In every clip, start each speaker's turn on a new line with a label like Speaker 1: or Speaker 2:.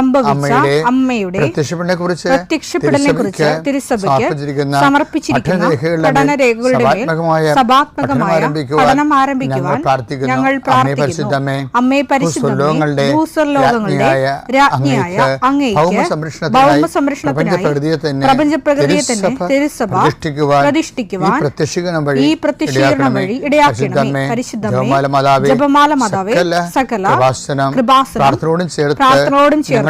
Speaker 1: സംഭവിച്ച
Speaker 2: അമ്മയുടെ
Speaker 1: അമ്മയുടെ
Speaker 2: പ്രത്യക്ഷപ്പെടലിനെ കുറിച്ച്
Speaker 1: തിരുസഭയ്ക്ക്
Speaker 2: സമർപ്പിച്ചിരിക്കുന്ന പഠനരേഖകളുടെ സഭാത്മകമായ പഠനം ആരംഭിക്കുവാൻ ഞങ്ങൾ പ്രാർത്ഥിക്കുന്നു. പരിശുദ്ധമേ, ഭൂസ്വർലോകങ്ങളുടെ രാജ്ഞിയായ അങ്ങേക്ക് ഭൗമസംരക്ഷണത്തിനായി
Speaker 1: ഭൗമസംരക്ഷണത്തിനായി
Speaker 2: പ്രപഞ്ചപ്രകൃതിയെ തന്നെ തിരുസഭ പ്രതിഷ്ഠിക്കുവാൻ ഈ പ്രത്യക്ഷീകരണം വഴി
Speaker 1: ഇടയാക്കണമേ. പരിശുദ്ധമേ
Speaker 2: ജപമാല മാതാവേ
Speaker 1: സകല
Speaker 2: കൃപാസനം പ്രാർത്ഥനയോടും ചേർത്ത്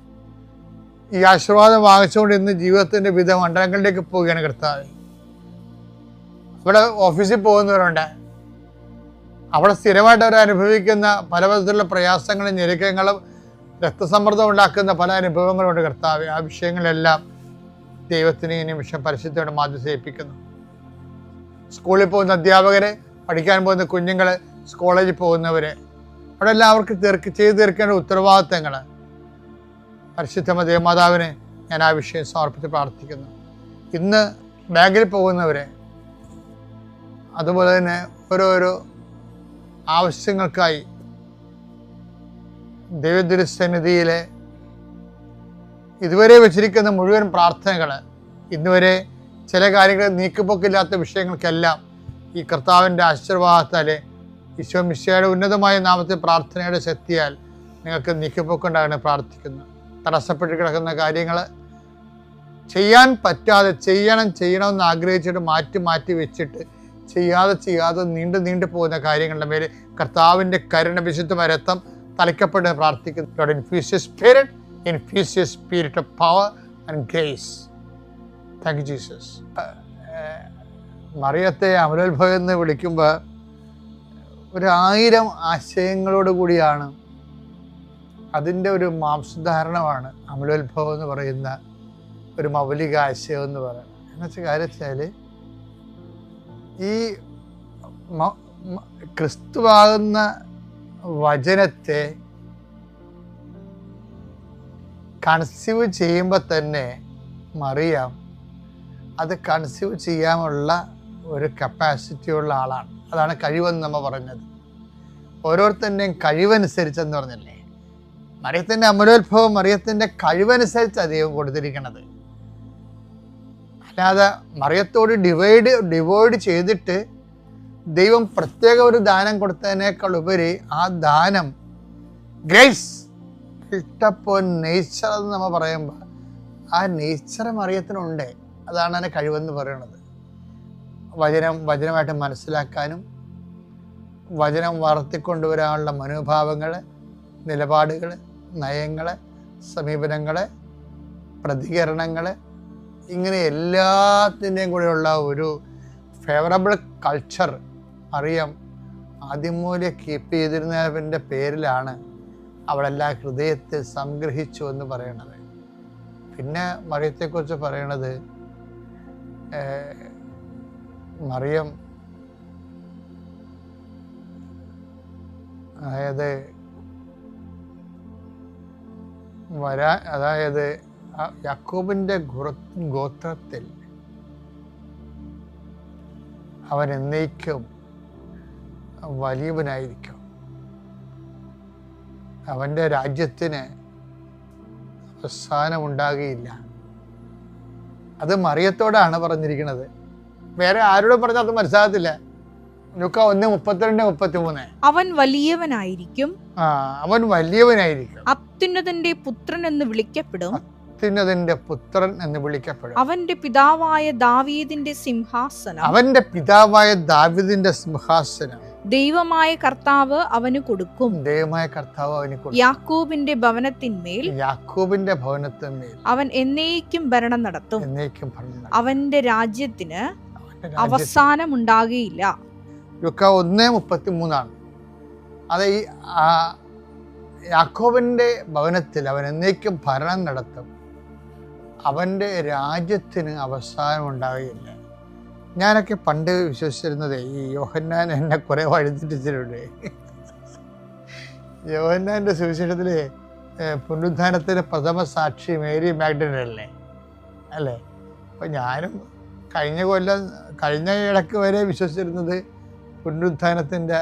Speaker 2: ഈ ആശീർവാദം വാങ്ങിച്ചുകൊണ്ട് ഇന്ന് ജീവിതത്തിന്റെ വിവിധ മണ്ഡലങ്ങളിലേക്ക് പോവുകയാണ് കർത്താവ്. ഇവിടെ ഓഫീസിൽ പോകുന്നവരുണ്ട്. അവിടെ സ്ഥിരമായിട്ട് അവർ അനുഭവിക്കുന്ന പല വിധത്തിലുള്ള പ്രയാസങ്ങളും ഞെരുക്കങ്ങളും രക്തസമ്മർദ്ദം ഉണ്ടാക്കുന്ന പല അനുഭവങ്ങളുണ്ട് കർത്താവ്. ആ വിഷയങ്ങളെല്ലാം ദൈവത്തിന് ഈ നിമിഷം മാറ്റി മാധ്യസേൽപ്പിക്കുന്നു സ്കൂളിൽ പോകുന്ന അധ്യാപകരെ പഠിക്കാൻ പോകുന്ന കുഞ്ഞുങ്ങൾ കോളേജിൽ പോകുന്നവർ അവിടെ എല്ലാം അവർക്ക് തീർക്ക് ചെയ്തു തീർക്കേണ്ട ഉത്തരവാദിത്തങ്ങൾ പരിശുദ്ധ ദേവമാതാവിനെ ഞാൻ ആ വിഷയം സമർപ്പിച്ച് പ്രാർത്ഥിക്കുന്നു. ഇന്ന് ബാങ്കിൽ പോകുന്നവരെ അതുപോലെ തന്നെ ഓരോരോ ആവശ്യങ്ങൾക്കായി ദൈവദുരസന്നിധിയിലെ ഇതുവരെ വെച്ചിരിക്കുന്ന മുഴുവൻ പ്രാർത്ഥനകൾ ഇന്നുവരെ ചില കാര്യങ്ങൾ നീക്കുപോക്കില്ലാത്ത വിഷയങ്ങൾക്കെല്ലാം ഈ കർത്താവിന്റെ ആശീർവാദത്താലെ ഈശോ മിശയുടെ ഉന്നതമായ നാമത്തെ പ്രാർത്ഥനയുടെ ശക്തിയാൽ നിങ്ങൾക്ക് നീക്കുപോക്കുണ്ടാകണേ പ്രാർത്ഥിക്കുന്നു. തടസ്സപ്പെട്ട് കിടക്കുന്ന കാര്യങ്ങൾ ചെയ്യാൻ പറ്റാതെ ചെയ്യണം ചെയ്യണമെന്ന് ആഗ്രഹിച്ചിട്ട് മാറ്റി മാറ്റി വെച്ചിട്ട് ചെയ്യാതെ ചെയ്യാതെ നീണ്ടു നീണ്ടു പോകുന്ന കാര്യങ്ങളുടെ മേൽ കർത്താവിന്റെ കരുണ വിശുദ്ധ രക്തം തലയ്ക്കപ്പെട്ട് പ്രാർത്ഥിക്കുന്നു. Infuse spirit infuse spirit of power and grace thank you Jesus മറിയത്തെ അമലോത്ഭവം എന്ന് വിളിക്കുമ്പോൾ ഒരായിരം ആശയങ്ങളോട് കൂടിയാണ് അതിന്റെ ഒരു മാംസധാരണമാണ് അമലോത്ഭവം എന്ന് പറയുന്ന ഒരു മൗലിക ആശയം എന്ന് പറയുന്നത്. എന്ന് വെച്ചാൽ കാര്യം വെച്ചാൽ ഈ ക്രിസ്തുവാകുന്ന വചനത്തെ കൺസീവ് ചെയ്യുമ്പോൾ തന്നെ മറിയാം. അത് കൺസീവ് ചെയ്യാനുള്ള ഒരു കപ്പാസിറ്റിയുള്ള ആളാണ്. അതാണ് കഴിവെന്ന് നമ്മൾ പറഞ്ഞത്. ഓരോരുത്തരുടെയും കഴിവനുസരിച്ചെന്ന് പറഞ്ഞില്ലേ? മറിയത്തിന്റെ അമലോത്ഭവം മറിയത്തിന്റെ കഴിവനുസരിച്ച് അദ്ദേഹം കൊടുത്തിരിക്കണത്. അല്ലാതെ മറിയത്തോട് ഡിവൈഡ് ഡിവൈഡ് ചെയ്തിട്ട് ദൈവം പ്രത്യേക ഒരു ദാനം കൊടുത്തതിനേക്കാൾ ഉപരി ആ ദാനം ഗ്രേസ് ഇഷ്ടപ്പോ നേച്ചർ എന്ന് നമ്മൾ പറയുമ്പോൾ ആ നേച്ചർ മറിയത്തിനുണ്ട്. അതാണ് അതിന്റെ കഴിവെന്ന് പറയുന്നത്. വചനം വചനമായിട്ട് മനസ്സിലാക്കാനും വചനം വളർത്തിക്കൊണ്ടുവരാനുള്ള മനോഭാവങ്ങൾ നിലപാടുകൾ നയങ്ങൾ സമീപനങ്ങൾ പ്രതികരണങ്ങളെ ഇങ്ങനെ എല്ലാത്തിന്റെയും കൂടെയുള്ള ഒരു ഫേവറബിൾ കൾച്ചർ അറിയാം. ആദ്യം മൂല്യ കീപ്പ് ചെയ്തിരുന്നതിന്റെ പേരിലാണ് അവളെല്ലാം ഹൃദയത്തിൽ സംഗ്രഹിച്ചു എന്ന് പറയണത്. പിന്നെ മറിയത്തെക്കുറിച്ച് പറയണത് മറിയം അതായത് വരാ അതായത് യാക്കോബിന്റെ ഗോത്രത്തിൽ അവൻ എന്നേക്കും വലിയവനായിരിക്കും. അവന്റെ രാജ്യത്തിന് അവസാനം ഉണ്ടാകുകയില്ല അത് മറിയത്തോടാണ് പറഞ്ഞിരിക്കുന്നത്. വേറെ ആരോടും പറഞ്ഞാൽ അത് മനസ്സിലാകത്തില്ല.
Speaker 1: അവൻ വലിയവനായിരിക്കും.
Speaker 2: അവൻ വലിയവനായിരിക്കും.
Speaker 1: അത്യുന്നതന്റെ പുത്രൻ എന്ന് വിളിക്കപ്പെടും.
Speaker 2: അത്യുന്നതിന്റെ പുത്രൻ എന്ന് വിളിക്കപ്പെടും.
Speaker 1: അവന്റെ പിതാവായ ദാവീദിന്റെ സിംഹാസനം.
Speaker 2: അവന്റെ പിതാവായ ദാവീദിന്റെ സിംഹാസനം.
Speaker 1: ദൈവമായ കർത്താവ് അവന് കൊടുക്കും.
Speaker 2: ദൈവമായ കർത്താവ് അവന് കൊടുക്കും.
Speaker 1: യാക്കോബിന്റെ ഭവനത്തിന്മേൽ
Speaker 2: യാക്കോബിന്റെ ഭവനത്തിന്മേൽ
Speaker 1: അവൻ എന്നേക്കും ഭരണം നടത്തും.
Speaker 2: എന്നേക്കും ഭരണം
Speaker 1: അവന്റെ രാജ്യത്തിന്
Speaker 2: അവന്റെ
Speaker 1: അവസാനം ഉണ്ടാകുകയില്ല
Speaker 2: ലുക്ക ഒന്ന് മുപ്പത്തി മൂന്നാണ് അത് ഈ ആ യാക്കോബിന്റെ ഭവനത്തിൽ അവൻ എന്നേക്കും ഭരണം നടത്തും. അവന്റെ രാജ്യത്തിന് അവസാനം ഉണ്ടാവുകയില്ല. ഞാനൊക്കെ പണ്ട് വിശ്വസിച്ചിരുന്നത് ഈ യോഹന്നാൻ എന്നെ കുറെ വഴിതെറ്റിച്ചിട്ടുണ്ട്. യോഹന്നാന്റെ സുവിശേഷത്തിൽ പുനരുദ്ധാനത്തിന്റെ പ്രഥമ സാക്ഷി മേരി മാഗ്ഡനല്ലേ അല്ലേ? അപ്പം ഞാനും കഴിഞ്ഞ കൊല്ലം കഴിഞ്ഞ ഇടയ്ക്ക് വരെ വിശ്വസിച്ചിരുന്നത് പുനരുത്ഥാനത്തിന്റെ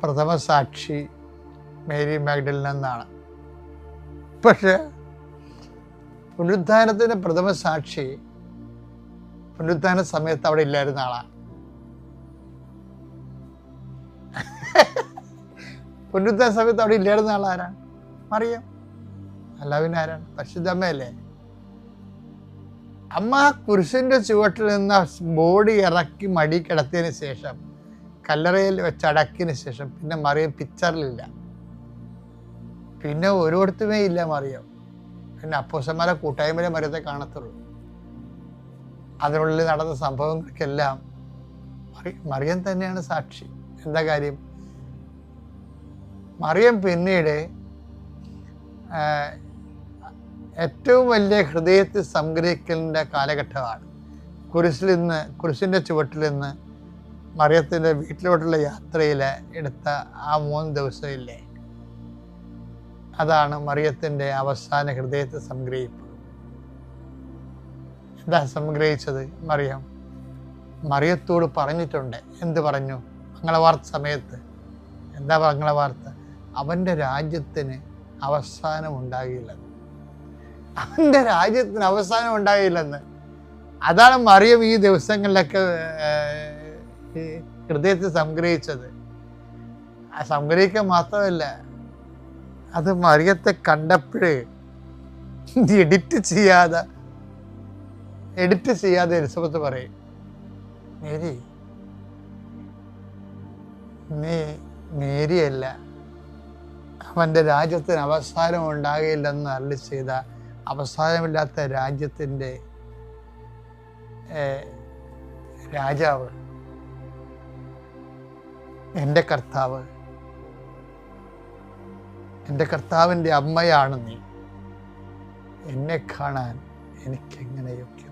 Speaker 2: പ്രഥമ സാക്ഷി മേരി മാഗ്ഡലിൻ എന്നാണ്. പക്ഷേ പുനരുത്ഥാനത്തിന്റെ പ്രഥമ സാക്ഷി പുനരുത്ഥാന സമയത്ത് അവിടെ ഇല്ലായിരുന്ന ആളാണ് പുനരുത്ഥാന സമയത്ത് അവിടെ ഇല്ലായിരുന്ന ആളാരാണ് അറിയാം അല്ല പിന്നെ ആരാണ്? പരിശുദ്ധമ്മയല്ലേ അമ്മ ആ കുരിശിന്റെ ചുവട്ടിൽ നിന്ന് ബോഡി ഇറക്കി മടി കിടത്തിയതിന് ശേഷം കല്ലറയിൽ വെച്ച് അടക്കിയതിന് ശേഷം പിന്നെ മറിയം പിക്ചറിലില്ല. പിന്നെ ഓരോരുത്തുമേ ഇല്ല മറിയം. പിന്നെ അപ്പോസന്മാരെ കൂട്ടായ്മയിലെ മറിയത്തെ കാണത്തുള്ളൂ. അതിനുള്ളിൽ നടന്ന സംഭവങ്ങൾക്കെല്ലാം മറി മറിയം തന്നെയാണ് സാക്ഷി. എന്താ കാര്യം? മറിയം പിന്നീട് ഏറ്റവും വലിയ ഹൃദയത്തിൽ സംഗ്രഹിക്കലിന്റെ കാലഘട്ടമാണ്. കുരിശിൽ നിന്ന് കുരിശിന്റെ ചുവട്ടിൽ നിന്ന് മറിയത്തിന്റെ വീട്ടിലോട്ടുള്ള യാത്രയിൽ എടുത്ത ആ മൂന്ന് ദിവസമില്ലേ? അതാണ് മറിയത്തിന്റെ അവസാന ഹൃദയത്തെ സംഗ്രഹിപ്പ്. എന്താ സംഗ്രഹിച്ചത് മറിയം? മറിയത്തോട് പറഞ്ഞിട്ടുണ്ട്. എന്ത് പറഞ്ഞു? മംഗളവാർത്ത സമയത്ത്. എന്താ മംഗളവാർത്ത അവന്റെ രാജ്യത്തിന് അവസാനം ഉണ്ടാകില്ലെന്ന് അവന്റെ രാജ്യത്തിന് അവസാനം ഉണ്ടായില്ലെന്ന്. അതാണ് മറിയം ഈ ദിവസങ്ങളിലൊക്കെ ഹൃദയത്തിൽ സംഗ്രഹിച്ചത്. ആ സംഗ്രഹിക്കുക മാത്രമല്ല അത് മറിയത്തെ കണ്ടപ്പോഴേ എഡിറ്റ് ചെയ്യാതെ എഡിറ്റ് ചെയ്യാതെ എലിസബത്ത് പറയും മേരി നീ മേരിയല്ല. അവന്റെ രാജ്യത്തിന് അവസാനം ഉണ്ടാകില്ലെന്ന് അരളി ചെയ്ത അവസാനമില്ലാത്ത രാജ്യത്തിന്റെ രാജാവ് എന്റെ കർത്താവ് എന്റെ കർത്താവിന്റെ അമ്മയാണ് നീ. എന്നെ കാണാൻ എനിക്കെങ്ങനെ യോഗ്യത?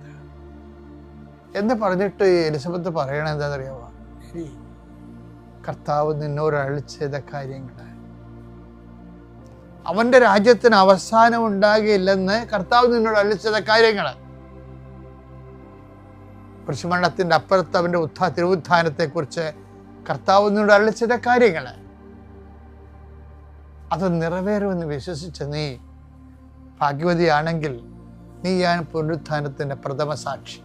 Speaker 2: എന്ന് പറഞ്ഞിട്ട് എലിസബത്ത് പറയണത് എന്താണെന്നറിയാമോ ശരി കർത്താവ് നിന്നോട് അരളി ചെയ്ത അവന്റെ രാജ്യത്തിന് അവസാനം ഉണ്ടാകില്ലെന്ന് കർത്താവ് നിന്നോട് അരളി ചെയ്ത കാര്യങ്ങൾ കൃഷിമണ്ഡലത്തിന്റെ അപ്പുറത്ത് അവന്റെ ഉത്ഥാ തിരുവുത്ഥാനത്തെക്കുറിച്ച് കർത്താവ് നിന്നോട് അളിച്ചത കാര്യങ്ങൾ അത് നിറവേറുമെന്ന് വിശ്വസിച്ച നീ ഭാഗ്യവതിയാണെങ്കിൽ നീയാണ് പുനരുദ്ധാനത്തിന്റെ പ്രഥമ സാക്ഷി.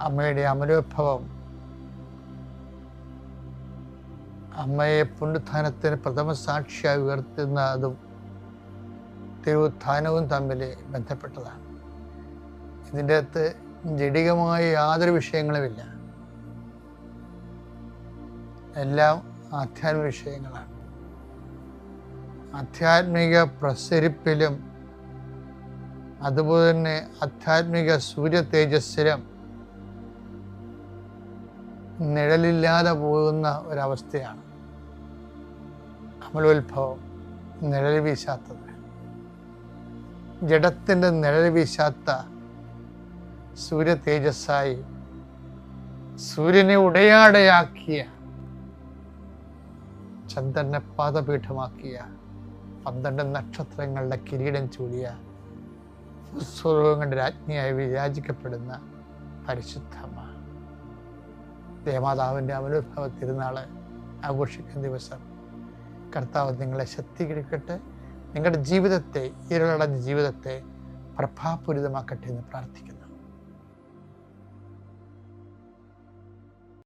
Speaker 2: അമ്മയുടെ അമലോത്ഭവം അമ്മയെ പുനരുത്ഥാനത്തിന് പ്രഥമ സാക്ഷിയായി ഉയർത്തുന്നതും തിരുവുത്ഥാനവും തമ്മിൽ ബന്ധപ്പെട്ടതാണ്. ഇതിന്റെ അകത്ത് ജടികമായ യാതൊരു വിഷയങ്ങളുമില്ല. എല്ലാം ആധ്യാത്മിക വിഷയങ്ങളാണ്. ആധ്യാത്മിക പ്രസരിപ്പിലും അതുപോലെ തന്നെ ആധ്യാത്മിക സൂര്യ തേജസ്സിലും നിഴലില്ലാതെ പോകുന്ന ഒരവസ്ഥയാണ് അമലോത്ഭവം നിഴൽ വീശാത്തത്. ജഡത്തിന്റെ നിഴൽ വീശാത്ത സൂര്യ തേജസ്സായി സൂര്യനെ ഉടയാടയാക്കിയ ചന്ദ്രനെ പാദപീഠമാക്കിയ പന്ത്രണ്ട് നക്ഷത്രങ്ങളുടെ കിരീടം ചൂടിയ സ്വരൂപങ്ങളുടെ രാജ്ഞിയായി വിരാജിക്കപ്പെടുന്ന പരിശുദ്ധമാണ് ദേവമാതാവിന്റെ അവനുഭവ തിരുനാൾ ആഘോഷിക്കുന്ന ദിവസം കർത്താവ് നിങ്ങളെ ശക്തീകരിക്കട്ടെ. നിങ്ങളുടെ ജീവിതത്തെ ഇരുളടഞ്ഞ ജീവിതത്തെ പ്രഭാപൂരിതമാക്കട്ടെ എന്ന് പ്രാർത്ഥിക്കുന്നു.